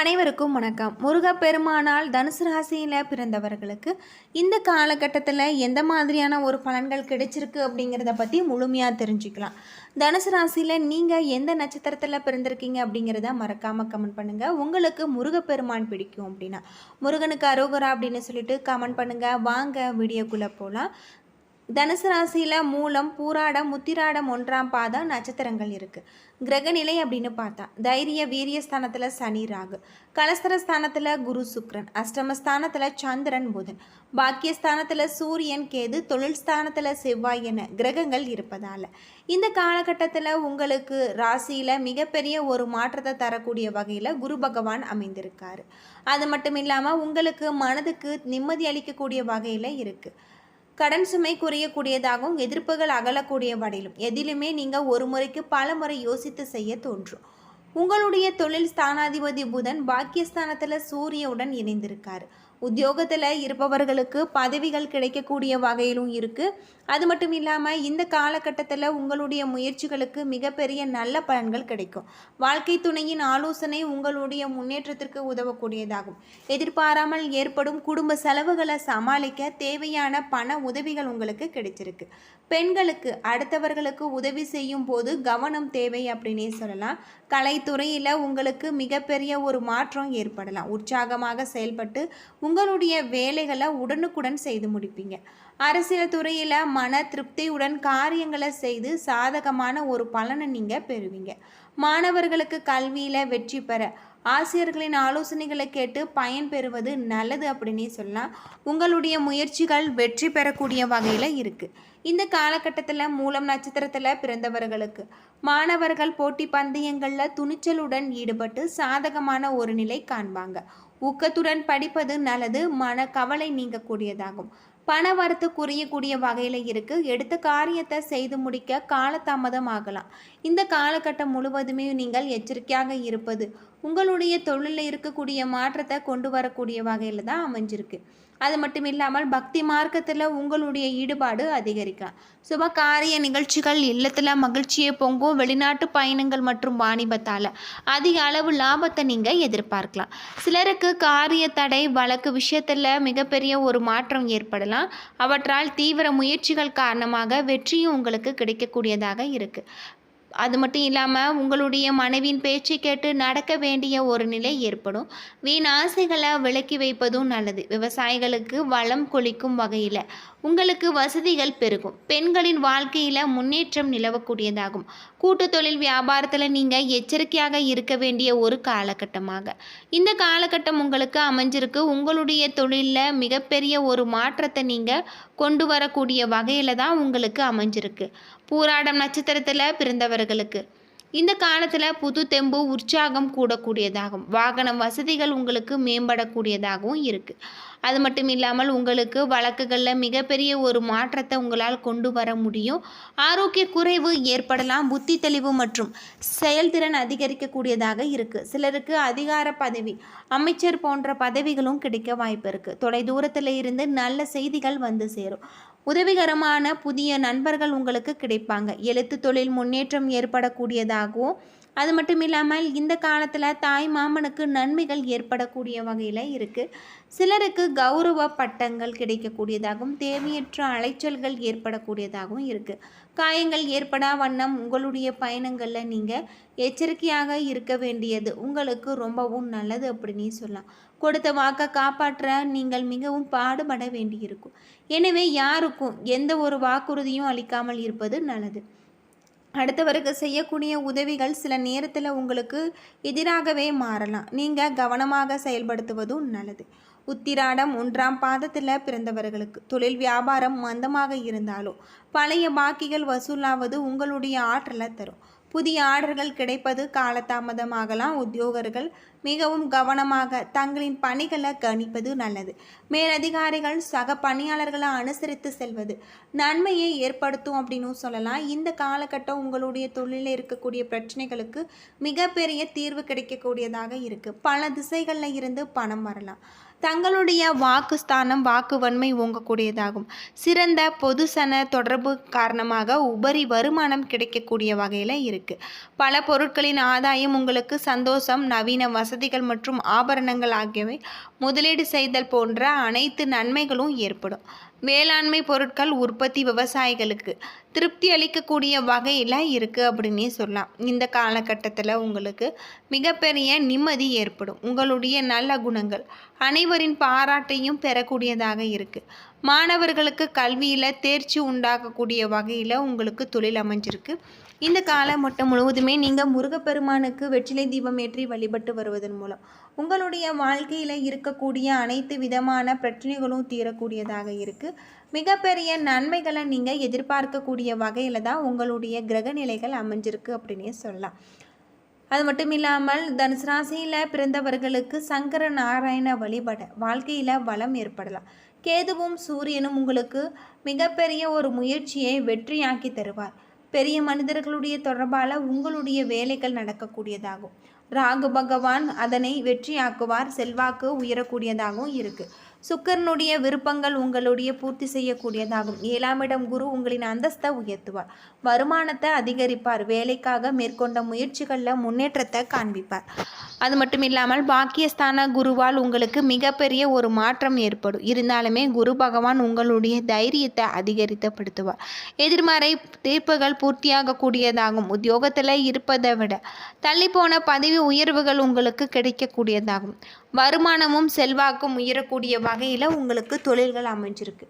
அனைவருக்கும் வணக்கம். முருகப்பெருமானால் தனுசு ராசியில் பிறந்தவர்களுக்கு இந்த காலகட்டத்தில் எந்த மாதிரியான ஒரு பலன்கள் கிடைச்சிருக்கு அப்படிங்கிறத பற்றி முழுமையாக தெரிஞ்சுக்கலாம். தனுசு ராசியில் நீங்கள் எந்த நட்சத்திரத்தில் பிறந்திருக்கீங்க அப்படிங்கிறத மறக்காமல் கமெண்ட் பண்ணுங்கள் உங்களுக்கு முருகப்பெருமான் பிடிக்கும் அப்படின்னா முருகனுக்கு அரோகரா அப்படின்னு சொல்லிட்டு கமெண்ட் பண்ணுங்கள் வாங்க வீடியோக்குள்ளே போகலாம் தனுசு ராசியில் மூலம் பூராடம் முத்திராடம் ஒன்றாம் பாதம் நட்சத்திரங்கள் இருக்குது கிரகநிலை அப்படின்னு பார்த்தா தைரிய வீரிய ஸ்தானத்தில் சனி ராகு. கலஸ்தர ஸ்தானத்தில் குரு சுக்ரன். அஷ்டமஸ்தானத்தில் சந்திரன் புதன். பாக்கியஸ்தானத்தில் சூரியன் கேது. தொழில் ஸ்தானத்தில் செவ்வாய் என கிரகங்கள் இருப்பதால். இந்த காலகட்டத்தில் உங்களுக்கு ராசியில் மிகப்பெரிய ஒரு மாற்றத்தை தரக்கூடிய வகையில் குரு பகவான் அமைந்திருக்காரு. அது மட்டும் இல்லாமல் உங்களுக்கு மனதுக்கு நிம்மதி அளிக்கக்கூடிய வகையில் இருக்குது கடன் சுமை குறையக்கூடியதாகவும் எதிர்ப்புகள் அகலக்கூடிய வடையிலும் எதிலுமே நீங்கள் ஒரு முறைக்கு பல முறை யோசித்து செய்ய தோன்றும். உங்களுடைய தொழில் ஸ்தானாதிபதி புதன் பாக்கியஸ்தானத்தில் சூரியவுடன் இணைந்திருக்காரு. உத்தியோகத்தில் இருப்பவர்களுக்கு பதவிகள் கிடைக்கக்கூடிய வகையிலும் இருக்குது அது மட்டும் இல்லாமல் இந்த காலகட்டத்தில் உங்களுடைய முயற்சிகளுக்கு மிகப்பெரிய நல்ல பலன்கள் கிடைக்கும். வாழ்க்கை துணையின் ஆலோசனை உங்களுடைய முன்னேற்றத்திற்கு உதவக்கூடியதாகும். எதிர்பாராமல் ஏற்படும் குடும்ப செலவுகளை சமாளிக்க தேவையான பண உதவிகள் உங்களுக்கு கிடைச்சிருக்கு. பெண்களுக்கு அடுத்தவர்களுக்கு உதவி செய்யும் போது கவனம் தேவை அப்படின்னே சொல்லலாம். கலைத்துறையில் உங்களுக்கு மிகப்பெரிய ஒரு மாற்றம் ஏற்படலாம். உற்சாகமாக செயல்பட்டு உங்களுடைய வேலைகளை உடனுக்குடன் செய்து முடிப்பீங்க. அரசியல் துறையில் மன திருப்தியுடன் காரியங்களை செய்து சாதகமான ஒரு பலனை நீங்கள் பெறுவீங்க. மாணவர்களுக்கு கல்வியில் வெற்றி பெற ஆசிரியர்களின் ஆலோசனைகளை கேட்டு பயன் பெறுவது நல்லது அப்படின்னே சொல்லலாம். உங்களுடைய முயற்சிகள் வெற்றி பெறக்கூடிய வகையில் இருக்குது இந்த காலகட்டத்தில் மூலம் நட்சத்திரத்தில் பிறந்தவர்களுக்கு மாணவர்கள் போட்டி பந்தயங்களில் துணிச்சலுடன் ஈடுபட்டு சாதகமான ஒரு நிலை காண்பாங்க. ஊக்கத்துடன் படிப்பது நல்லது மன கவலை நீங்கக்கூடியதாகும். பண வரத்து குறையக்கூடிய வகையில் இருக்குது எடுத்த காரியத்தை செய்து முடிக்க காலதாமதம் ஆகலாம். இந்த காலகட்டம் முழுவதுமே நீங்கள் எச்சரிக்கையாக இருப்பது உங்களுடைய தொழிலில் இருக்கக்கூடிய மாற்றத்தை கொண்டு வரக்கூடிய வகையில் தான் அமைஞ்சிருக்கு. அது மட்டும் இல்லாமல் பக்தி மார்க்கத்தில் உங்களுடைய ஈடுபாடு அதிகரிக்கலாம் சுப காரிய நிகழ்ச்சிகள் இல்லத்தில் மகிழ்ச்சியை பொங்கும் வெளிநாட்டு பயணங்கள் மற்றும் வாணிபத்தால் அதிக அளவு லாபத்தை நீங்கள் எதிர்பார்க்கலாம். சிலருக்கு காரிய தடை வழக்கு விஷயத்தில் மிகப்பெரிய ஒரு மாற்றம் ஏற்படலாம். அவற்றால் தீவிர முயற்சிகள் காரணமாக வெற்றியும் உங்களுக்கு கிடைக்கக்கூடியதாக இருக்குது அது மட்டும் இல்லாமல் உங்களுடைய மனைவியின் பேச்சு கேட்டு நடக்க வேண்டிய ஒரு நிலை ஏற்படும். வீண் ஆசைகளை விலக்கி வைப்பதும் நல்லது. விவசாயிகளுக்கு வளம் கொளிக்கும் வகையில் உங்களுக்கு வசதிகள் பெருகும். பெண்களின் வாழ்க்கையில் முன்னேற்றம் நிலவக்கூடியதாகும். கூட்டு தொழில் வியாபாரத்தில் நீங்கள் எச்சரிக்கையாக இருக்க வேண்டிய ஒரு காலகட்டமாக. இந்த காலகட்டம் உங்களுக்கு அமைஞ்சிருக்கு. உங்களுடைய தொழிலில் மிகப்பெரிய ஒரு மாற்றத்தை நீங்கள் கொண்டு வரக்கூடிய வகையில் தான் உங்களுக்கு அமைஞ்சிருக்கு. பூராடம் நட்சத்திரத்தில் பிறந்தவர்களுக்கு. இந்த காலத்தில் புது தெம்பு உற்சாகம் கூடக்கூடியதாகும். வாகன வசதிகள் உங்களுக்கு மேம்படக்கூடியதாகவும் இருக்குது அது மட்டும் இல்லாமல் உங்களுக்கு வழக்குகளில் மிகப்பெரிய ஒரு மாற்றத்தை உங்களால் கொண்டு வர முடியும். ஆரோக்கிய குறைவு ஏற்படலாம் புத்தி தெளிவு மற்றும் செயல்திறன் அதிகரிக்கக்கூடியதாக இருக்குது சிலருக்கு அதிகார பதவி அமைச்சர் போன்ற பதவிகளும் கிடைக்க வாய்ப்பு இருக்குது தொலைதூரத்தில் இருந்து நல்ல செய்திகள் வந்து சேரும். உதவிகரமான புதிய நண்பர்கள் உங்களுக்கு கிடைப்பாங்க. எழுத்து தொழில் முன்னேற்றம் ஏற்படக்கூடியதாகவும் அது மட்டும் இல்லாமல் இந்த காலத்தில் தாய் மாமனுக்கு நன்மைகள் ஏற்படக்கூடிய வகையில் இருக்குது சிலருக்கு கௌரவ பட்டங்கள் கிடைக்கக்கூடியதாகவும் தேவையற்ற அலைச்சல்கள் ஏற்படக்கூடியதாகவும் இருக்குது காயங்கள் ஏற்படா வண்ணம் உங்களுடைய பயணங்களில் நீங்கள் எச்சரிக்கையாக இருக்க வேண்டியது உங்களுக்கு ரொம்பவும் நல்லது அப்படின்னு சொல்லலாம். கொடுத்த வாக்கை காப்பாற்ற நீங்கள் மிகவும் பாடுபட வேண்டியிருக்கும். எனவே யாருக்கும் எந்த ஒரு வாக்குறுதியும் அளிக்காமல் இருப்பது நல்லது. அடுத்தவருக்கு செய்யக்கூடிய உதவிகள் சில நேரத்தில் உங்களுக்கு எதிராகவே மாறலாம். நீங்கள் கவனமாக செயல்படுத்துவதும் நல்லது. உத்திராடம் ஒன்றாம் பாதத்தில் பிறந்தவர்களுக்கு தொழில் வியாபாரம் மந்தமாக இருந்தாலும் பழைய பாக்கிகள் வசூலாவது உங்களுடைய ஆற்றலை தரும். புதிய ஆர்டர்கள் கிடைப்பது காலதாமதமாகலாம். உத்தியோகர்கள் மிகவும் கவனமாக தங்களின் பணிகளை கணிப்பது நல்லது. மேலதிகாரிகள் சக பணியாளர்களை அனுசரித்து செல்வது நன்மையை ஏற்படுத்தும் அப்படின்னு சொல்லலாம். இந்த காலகட்டம் உங்களுடைய தொழிலில் இருக்கக்கூடிய பிரச்சனைகளுக்கு மிகப்பெரிய தீர்வு கிடைக்கக்கூடியதாக இருக்குது பல திசைகளில் இருந்து பணம் வரலாம். தங்களுடைய வாக்குஸ்தானம் வாக்குவன்மை ஓங்கக்கூடியதாகும். சிறந்த பொதுசன தொடர்பு காரணமாக உபரி வருமானம் கிடைக்கக்கூடிய வகையில் இருக்குது பல பொருட்களின் ஆதாயம் உங்களுக்கு சந்தோஷம் நவீன வசதிகள் மற்றும் ஆபரணங்கள் ஆகியவை முதலீடு செய்தல் போன்ற அனைத்து நன்மைகளும் ஏற்படும். வேளாண்மை பொருட்கள் உற்பத்தி விவசாயிகளுக்கு திருப்தி அளிக்கக்கூடிய வகையில் இருக்குது அப்படின்னே சொல்லலாம். இந்த காலகட்டத்தில் உங்களுக்கு மிகப்பெரிய நிம்மதி ஏற்படும். உங்களுடைய நல்ல குணங்கள் அனைவரின் பாராட்டையும் பெறக்கூடியதாக இருக்குது மாணவர்களுக்கு கல்வியில் தேர்ச்சி உண்டாக்கக்கூடிய வகையில் உங்களுக்கு தொழில் அமைஞ்சிருக்கு. இந்த காலமட்டம் முழுவதுமே நீங்கள் முருகப்பெருமானுக்கு வெற்றிலை தீபம் ஏற்றி வழிபட்டு வருவதன் மூலம் உங்களுடைய வாழ்க்கையில் இருக்கக்கூடிய அனைத்து விதமான பிரச்சனைகளும் தீரக்கூடியதாக இருக்குது மிகப்பெரிய நன்மைகளை நீங்கள் எதிர்பார்க்கக்கூடிய வகையில் தான் உங்களுடைய கிரக நிலைகள் அமைஞ்சிருக்கு அப்படின்னே சொல்லலாம். அது மட்டும் இல்லாமல் தனுசு ராசியில் பிறந்தவர்களுக்கு சங்கர நாராயண வழிபட வாழ்க்கையில் வளம் ஏற்படலாம். கேதுவும் சூரியனும் உங்களுக்கு மிகப்பெரிய ஒரு முயற்சியை வெற்றியாக்கி தருவார். பெரிய மனிதர்களுடைய தொடர்பால் உங்களுடைய வேலைகள் நடக்கக்கூடியதாகும். ராகு பகவான் அதனை வெற்றியாக்குவார் செல்வாக்கு உயரக்கூடியதாகவும் இருக்குது சுக்கரனுடைய விருப்பங்கள் உங்களுடைய பூர்த்தி செய்யக்கூடியதாகும். ஏழாம் இடம் குரு உங்களின் அந்தஸ்தை உயர்த்துவார். வருமானத்தை அதிகரிப்பார். வேலைக்காக மேற்கொண்ட முயற்சிகளில் முன்னேற்றத்தை காண்பிப்பார். அது மட்டும் இல்லாமல் பாக்கியஸ்தான குருவால் உங்களுக்கு மிகப்பெரிய ஒரு மாற்றம் ஏற்படும். இருந்தாலுமே குரு பகவான் உங்களுடைய தைரியத்தை அதிகரித்தப்படுத்துவார். எதிர்மறை தீர்ப்புகள் பூர்த்தியாகக்கூடியதாகும். உத்தியோகத்தில் இருப்பதை விட தள்ளிப்போன பதவி உயர்வுகள் உங்களுக்கு கிடைக்கக்கூடியதாகும். வருமானமும் செல்வாக்கும் உயரக்கூடிய வகையில் உங்களுக்கு தொழில்கள் அமைஞ்சிருக்கு.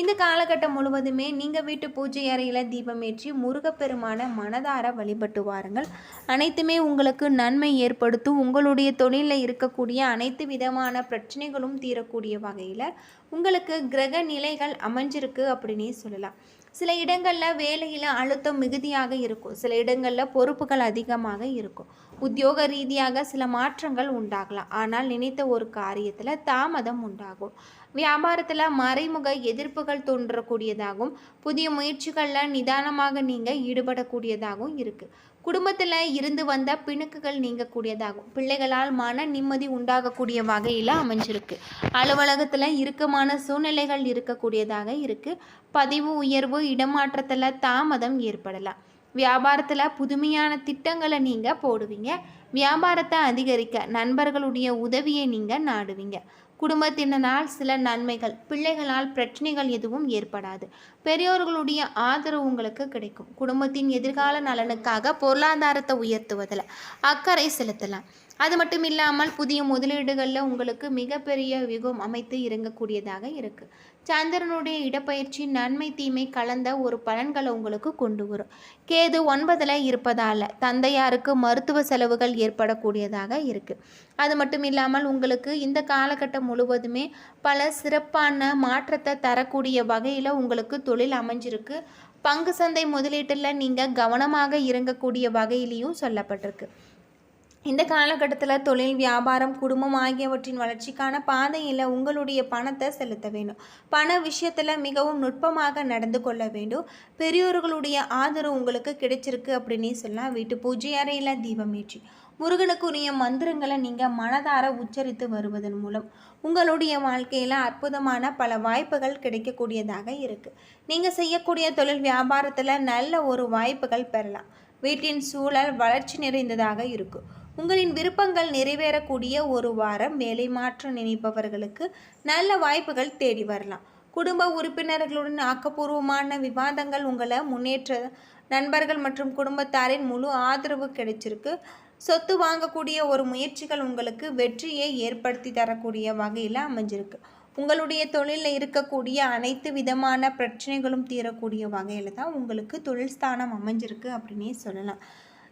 இந்த காலகட்டம் முழுவதுமே நீங்கள் வீட்டு பூஜை அறையில் தீபமேற்றி முருகப்பெருமான மனதார வழிபட்டு வாருங்கள். அனைத்துமே உங்களுக்கு நன்மை ஏற்படுத்தும். உங்களுடைய தொழிலில் இருக்கக்கூடிய அனைத்து விதமான பிரச்சனைகளும் தீரக்கூடிய வகையில் உங்களுக்கு கிரக நிலைகள் அமைஞ்சிருக்கு அப்படின்னே சொல்லலாம். சில இடங்களில் வேலையில் அழுத்தம் மிகுதியாக இருக்கும். சில இடங்களில் பொறுப்புகள் அதிகமாக இருக்கும். உத்தியோக ரீதியாக சில மாற்றங்கள் உண்டாகலாம். ஆனால் நினைத்த ஒரு காரியத்தில் தாமதம் உண்டாகும். வியாபாரத்தில் மறைமுக எதிர்ப்புகள் தோன்றக்கூடியதாகவும் புதிய முயற்சிகளில் நிதானமாக நீங்கள் ஈடுபடக்கூடியதாகவும் இருக்குது குடும்பத்தில் இருந்து வந்த பிணக்குகள் நீங்கக்கூடியதாகும். பிள்ளைகளால் மன நிம்மதி உண்டாகக்கூடிய வகையில் அமைஞ்சிருக்கு. அலுவலகத்தில் இறுக்கமான சூழ்நிலைகள் இருக்கக்கூடியதாக இருக்குது பதிவு உயர்வு இடமாற்றத்தில் தாமதம் ஏற்படலாம். வியாபாரத்தில் புதுமையான திட்டங்களை நீங்கள் போடுவீங்க. வியாபாரத்தை அதிகரிக்க நண்பர்களுடைய உதவியை நீங்கள் நாடுவீங்க. குடும்பத்தினரால் சில நன்மைகள். பிள்ளைகளால் பிரச்சனைகள் எதுவும் ஏற்படாது. பெரியோர்களுடைய ஆதரவு உங்களுக்கு கிடைக்கும். குடும்பத்தின் எதிர்கால நலனுக்காக பொருளாதாரத்தை உயர்த்துவதில் அக்கறை செலுத்தலாம். அது மட்டும் இல்லாமல் புதிய முதலீடுகளில் உங்களுக்கு மிகப்பெரிய யுகம் அமைத்து இறங்கக்கூடியதாக இருக்குது சந்திரனுடைய இடப்பயிற்சி நன்மை தீமை கலந்த ஒரு பலன்களை உங்களுக்கு கொண்டு வரும். கேது ஒன்பதில் இருப்பதால் தந்தையாருக்கு மருத்துவ செலவுகள் ஏற்படக்கூடியதாக இருக்குது அது மட்டும் இல்லாமல் உங்களுக்கு இந்த காலகட்டம் முழுவதுமே பல சிறப்பான மாற்றத்தை தரக்கூடிய வகையில் உங்களுக்கு தொழில் அமைஞ்சிருக்கு. பங்கு சந்தை முதலீட்டில் நீங்கள் கவனமாக இறங்கக்கூடிய வகையிலையும் சொல்லப்பட்டிருக்கு. இந்த காலகட்டத்தில் தொழில் வியாபாரம் குடும்பம் ஆகியவற்றின் வளர்ச்சிக்கான பாதையில் உங்களுடைய பணத்தை செலுத்த வேண்டும். பண விஷயத்தில் மிகவும் நுட்பமாக நடந்து கொள்ள வேண்டும். பெரியோர்களுடைய ஆதரவு உங்களுக்கு கிடைச்சிருக்கு அப்படின்னு சொல்லலாம். வீட்டு பூஜை அறையில் தீபமேற்றி முருகனுக்குரிய மந்திரங்களை நீங்கள் மனதார உச்சரித்து வருவதன் மூலம் உங்களுடைய வாழ்க்கையில் அற்புதமான பல வாய்ப்புகள் கிடைக்கக்கூடியதாக இருக்குது நீங்கள் செய்யக்கூடிய தொழில் வியாபாரத்தில் நல்ல ஒரு வாய்ப்புகள் பெறலாம். வீட்டின் சூழல் வளர்ச்சி நிறைந்ததாக இருக்கும். உங்களின் விருப்பங்கள் நிறைவேறக்கூடிய ஒரு வாரம் வேலை மாற்றம் நினைப்பவர்களுக்கு நல்ல வாய்ப்புகள் தேடி வரலாம். குடும்ப உறுப்பினர்களுடன் ஆக்கப்பூர்வமான விவாதங்கள் உங்களை முன்னேற்ற நண்பர்கள் மற்றும் குடும்பத்தாரின் முழு ஆதரவு கிடைச்சிருக்கு. சொத்து வாங்கக்கூடிய ஒரு முயற்சிகள் உங்களுக்கு வெற்றியை ஏற்படுத்தி தரக்கூடிய வகையில் அமைஞ்சிருக்கு. உங்களுடைய தொழிலில் இருக்கக்கூடிய அனைத்து விதமான பிரச்சனைகளும் தீரக்கூடிய வகையில் தான் உங்களுக்கு தொழில் ஸ்தானம் அமைஞ்சிருக்கு அப்படின்னே சொல்லலாம்.